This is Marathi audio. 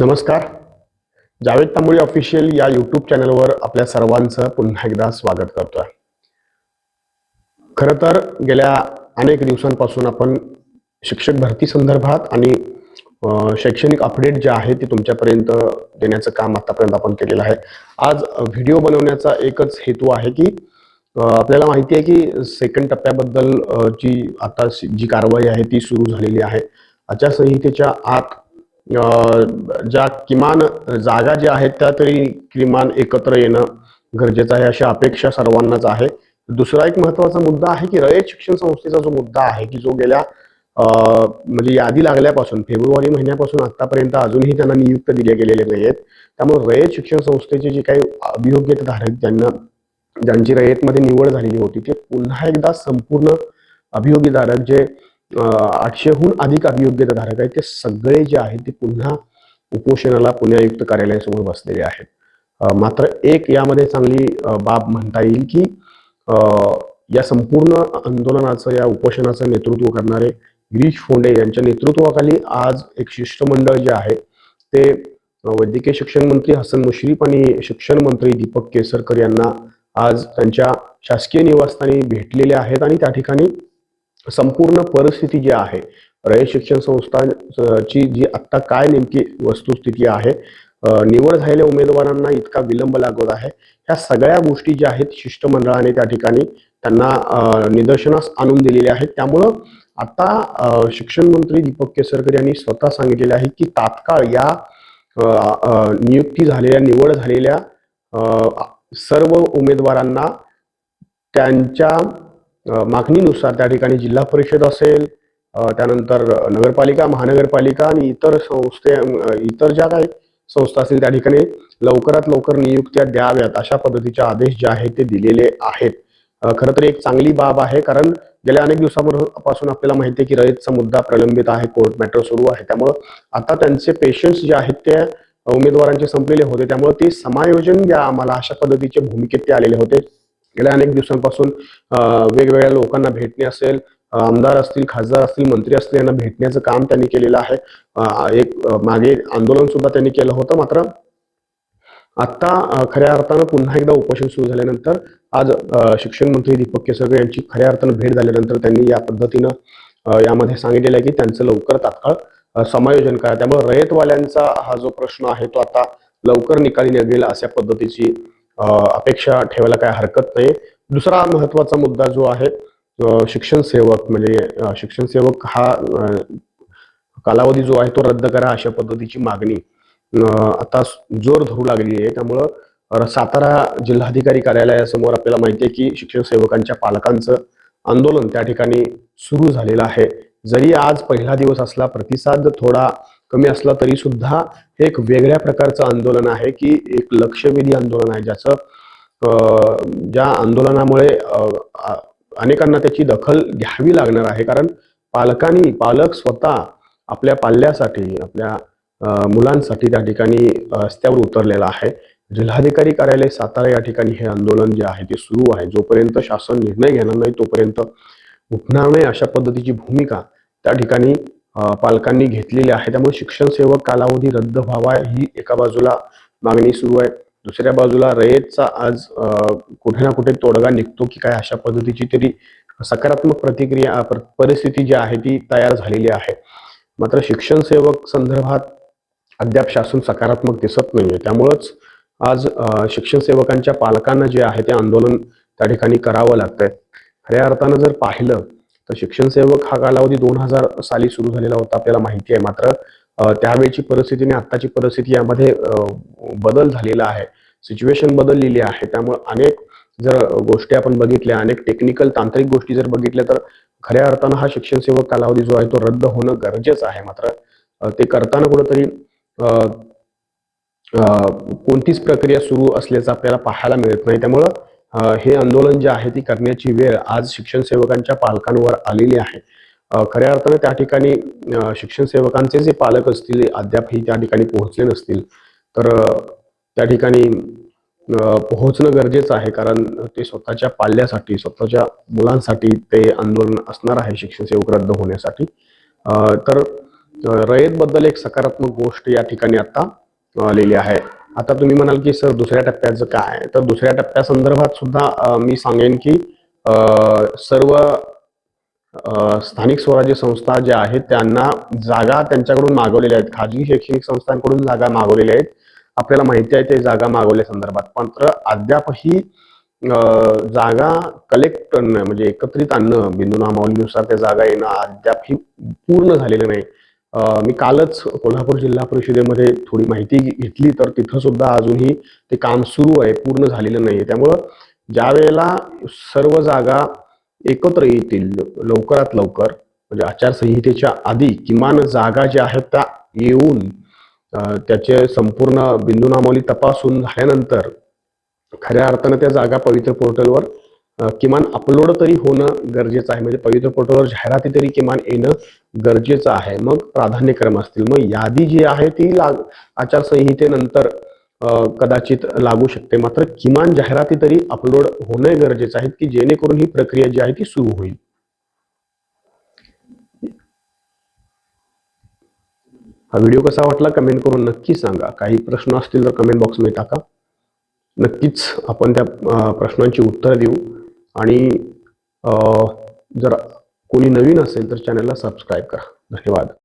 नमस्कार. जावेद तांबोळी ऑफिशियल या यूट्यूब चॅनलवर आपल्या सर्वांचं पुन्हा एकदा स्वागत करतोय. खरं तर गेल्या अनेक दिवसांपासून आपण शिक्षक भरती संदर्भात आणि शैक्षणिक अपडेट जे आहे ते तुमच्यापर्यंत देण्याचं काम आतापर्यंत आपण केलेलं आहे. आज व्हिडिओ बनवण्याचा एकच हेतू आहे की आपल्याला माहिती आहे की सेकंड टप्प्याबद्दल जी आता जी कारवाई आहे ती सुरू झालेली आहे. आचारसंहितेच्या आत ज्या किमान जागा ज्या आहेत त्या तरी किमान एकत्र येणं गरजेचं आहे अशी अपेक्षा सर्वांनाच आहे. दुसरा एक महत्त्वाचा मुद्दा आहे की रयत शिक्षण संस्थेचा जो मुद्दा आहे की जो गेल्या म्हणजे यादी लागल्यापासून फेब्रुवारी महिन्यापासून आतापर्यंत अजूनही त्यांना नियुक्त दिले गेलेले नाही आहेत त्यामुळे रयत शिक्षण संस्थेचे जे काही अभियोग्यताधारक ज्यांना ज्यांची रयतमध्ये निवड झालेली होती ते पुन्हा एकदा संपूर्ण अभियोगीधारक जे आठशेहून अधिक अभियोग्यताधारक आहेत ते सगळे जे आहेत ते पुन्हा उपोषणाला पुणे आयुक्त कार्यालयासमोर बसलेले आहेत. मात्र एक यामध्ये चांगली बाब म्हणता येईल की या संपूर्ण आंदोलनाचं या उपोषणाचं नेतृत्व करणारे गिरीश फोंडे यांच्या नेतृत्वाखाली आज एक शिष्टमंडळ जे आहे ते वैद्यकीय शिक्षण मंत्री हसन मुश्रीफ आणि शिक्षण मंत्री दीपक केसरकर यांना आज त्यांच्या शासकीय निवासस्थानी भेटलेले आहेत आणि त्या ठिकाणी संपूर्ण परिस्थिती जी आहे रयत शिक्षण संस्थांची जी आत्ता काय नेमकी वस्तुस्थिती आहे निवड झालेल्या उमेदवारांना इतका विलंब लागत आहे. ह्या सगळ्या गोष्टी ज्या आहेत शिष्टमंडळाने त्या ठिकाणी त्यांना निदर्शनास आणून दिलेल्या आहेत. त्यामुळं आता शिक्षण मंत्री दीपक केसरकर यांनी स्वतः सांगितलेले आहे की तात्काळ या नियुक्ती झालेल्या निवड झालेल्या सर्व उमेदवारांना त्यांच्या मागणीनुसार त्या ठिकाणी जिल्हा परिषद असेल त्यानंतर नगरपालिका महानगरपालिका आणि इतर संस्थे इतर ज्या काही संस्था असतील त्या ठिकाणी लवकरात लवकर नियुक्त्या द्याव्यात अशा पद्धतीचे आदेश जे आहेत ते दिलेले आहेत. खरं तर एक चांगली बाब आहे कारण गेल्या अनेक दिवसापासून आपल्याला माहिती आहे की रयतचा मुद्दा प्रलंबित आहे कोर्ट मॅटर सुरू आहे. त्यामुळं आता त्यांचे पेशंट्स जे आहेत ते उमेदवारांचे संपलेले होते. त्यामुळे ते समायोजन द्या आम्हाला अशा पद्धतीचे भूमिकेत ते आलेले होते. गेल्या अनेक दिवसांपासून वेगवेगळ्या लोकांना भेटणे असेल आमदार असतील खासदार असतील मंत्री असतील यांना भेटण्याचं काम त्यांनी केलेलं आहे. एक मागे आंदोलन सुद्धा त्यांनी केलं होतं मात्र आता खऱ्या अर्थानं पुन्हा एकदा उपोषण सुरू झाल्यानंतर आज शिक्षण मंत्री दीपक केसरकर यांची खऱ्या अर्थानं भेट झाल्यानंतर त्यांनी या पद्धतीनं यामध्ये सांगितलेलं आहे की त्यांचं लवकर तात्काळ समायोजन करा. त्यामुळे रयतवाल्यांचा हा जो प्रश्न आहे तो आता लवकर निकाली निघेल अशा पद्धतीची अपेक्षा ठेवायला काय हरकत नाही दुसरा महत्त्वाचा मुद्दा जो आहे शिक्षण सेवक म्हणजे शिक्षण सेवक हा कालावधी जो आहे तो रद्द करा अशा पद्धतीची मागणी. आता जोर धरू लागली आहे. त्यामुळं सातारा जिल्हाधिकारी कार्यालयासमोर आपल्याला माहिती आहे की शिक्षण सेवकांच्या पालकांचं आंदोलन त्या ठिकाणी सुरू झालेलं आहे. जरी आज पहिला दिवस असला प्रतिसाद थोडा कमी असला तरी सुद्धा हे एक वेगळ्या प्रकारचं आंदोलन आहे की एक लक्षवेधी आंदोलन आहे ज्याचं ज्या आंदोलनामुळे अनेकांना त्याची दखल घ्यावी लागणार आहे. कारण पालकांनी पालक स्वतः आपल्या पाल्यासाठी आपल्या मुलांसाठी त्या ठिकाणी रस्त्यावर उतरलेला आहे. जिल्हाधिकारी कार्यालय सातारा या ठिकाणी हे आंदोलन जे आहे ते सुरू आहे. जोपर्यंत शासन निर्णय घेणार नाही तोपर्यंत उठणार नाही अशा पद्धतीची भूमिका त्या ठिकाणी पालकांनी घेतलेले आहे. त्यामुळे शिक्षण सेवक कालावधी रद्द व्हावा ही एका बाजूला मागणी सुरू आहे. दुसऱ्या बाजूला रयतचा आज कुठे ना कुठे तोडगा निघतो की काय अशा पद्धतीची तरी सकारात्मक प्रतिक्रिया परिस्थिती जी आहे ती तयार झालेली आहे. मात्र शिक्षण सेवक संदर्भात अद्याप शासन सकारात्मक दिसत नाहीये. त्यामुळंच आज शिक्षण सेवकांच्या पालकांना जे आहे ते आंदोलन त्या ठिकाणी करावं लागतंय. खऱ्या अर्थानं जर पाहिलं तर शिक्षण सेवक हा कालावधी दोन हजार साली सुरू झालेला होता आपल्याला माहिती आहे. मात्र त्यावेळची परिस्थिती आणि आत्ताची परिस्थिती यामध्ये बदल झालेला आहे. सिच्युएशन बदललेली आहे. त्यामुळे अनेक जर गोष्टी आपण बघितल्या अनेक टेक्निकल तांत्रिक गोष्टी जर बघितल्या तर खऱ्या अर्थानं हा शिक्षण सेवक कालावधी जो आहे तो रद्द होणं गरजेचं आहे. मात्र ते करताना कुठंतरी कोणतीच प्रक्रिया सुरू असल्याचं आपल्याला पाहायला मिळत नाही. त्यामुळं हे आंदोलन जे आहे ती करण्याची वेळ आज शिक्षण सेवकांच्या पालकांवर आलेली आहे. खऱ्या अर्थाने त्या ठिकाणी शिक्षण सेवकांचे जे पालक असतील अद्यापही त्या ठिकाणी पोहोचले नसतील तर त्या ठिकाणी पोहोचणं गरजेचं आहे कारण ते स्वतःच्या पाल्यासाठी स्वतःच्या मुलांसाठी ते आंदोलन असणार आहे शिक्षण सेवक रद्द होण्यासाठी. तर रयतबद्दल एक सकारात्मक गोष्ट या ठिकाणी आता आलेली आहे. आता तुम्ही म्हणाल की सर दुसऱ्या टप्प्याचं काय तर दुसऱ्या टप्प्यासंदर्भात सुद्धा मी सांगेन की सर्व स्थानिक स्वराज्य संस्था ज्या आहेत त्यांना जागा त्यांच्याकडून मागवलेल्या आहेत. खाजगी शैक्षणिक संस्थांकडून जागा मागवलेल्या आहेत. आपल्याला माहिती आहे ते जागा मागवल्या संदर्भात. मात्र अद्यापही जागा कलेक्ट करणं म्हणजे एकत्रित आणणं बिंदू नामावलीनुसार त्या जागा येणं अद्यापही पूर्ण झालेलं नाही. मी कालच कोल्हापूर जिल्हा परिषदेमध्ये थोडी माहिती घेतली तर तिथं सुद्धा अजूनही ते काम सुरू आहे पूर्ण झालेलं नाही त्यामुळं ज्या वेळेला सर्व जागा एकत्र येतील लवकरात लवकर म्हणजे आचारसंहितेच्या आधी किमान जागा ज्या आहेत त्या येऊन त्याचे संपूर्ण बिंदूनामावली तपासून झाल्यानंतर खऱ्या अर्थानं त्या जागा पवित्र पोर्टलवर किमान अपलोड तरी होणं गरजेचं आहे. म्हणजे पवित्र पोर्टलवर जाहिराती तरी किमान येणं गरजेचं आहे. मग प्राधान्यक्रम असतील. मग यादी जी आहे ती लाग आचारसंहितेनंतर कदाचित लागू शकते. मात्र किमान जाहिराती तरी अपलोड होणे गरजेचं आहे की जेणेकरून ही प्रक्रिया जी आहे ती सुरू होईल. हा व्हिडिओ कसा वाटला कमेंट करून नक्की सांगा. काही प्रश्न असतील तर कमेंट बॉक्समध्ये टाका. नक्कीच आपण त्या प्रश्नांची उत्तरं देऊ. आणि जर कोणी नवीन असेल तर चॅनलला सबस्क्राईब करा. धन्यवाद.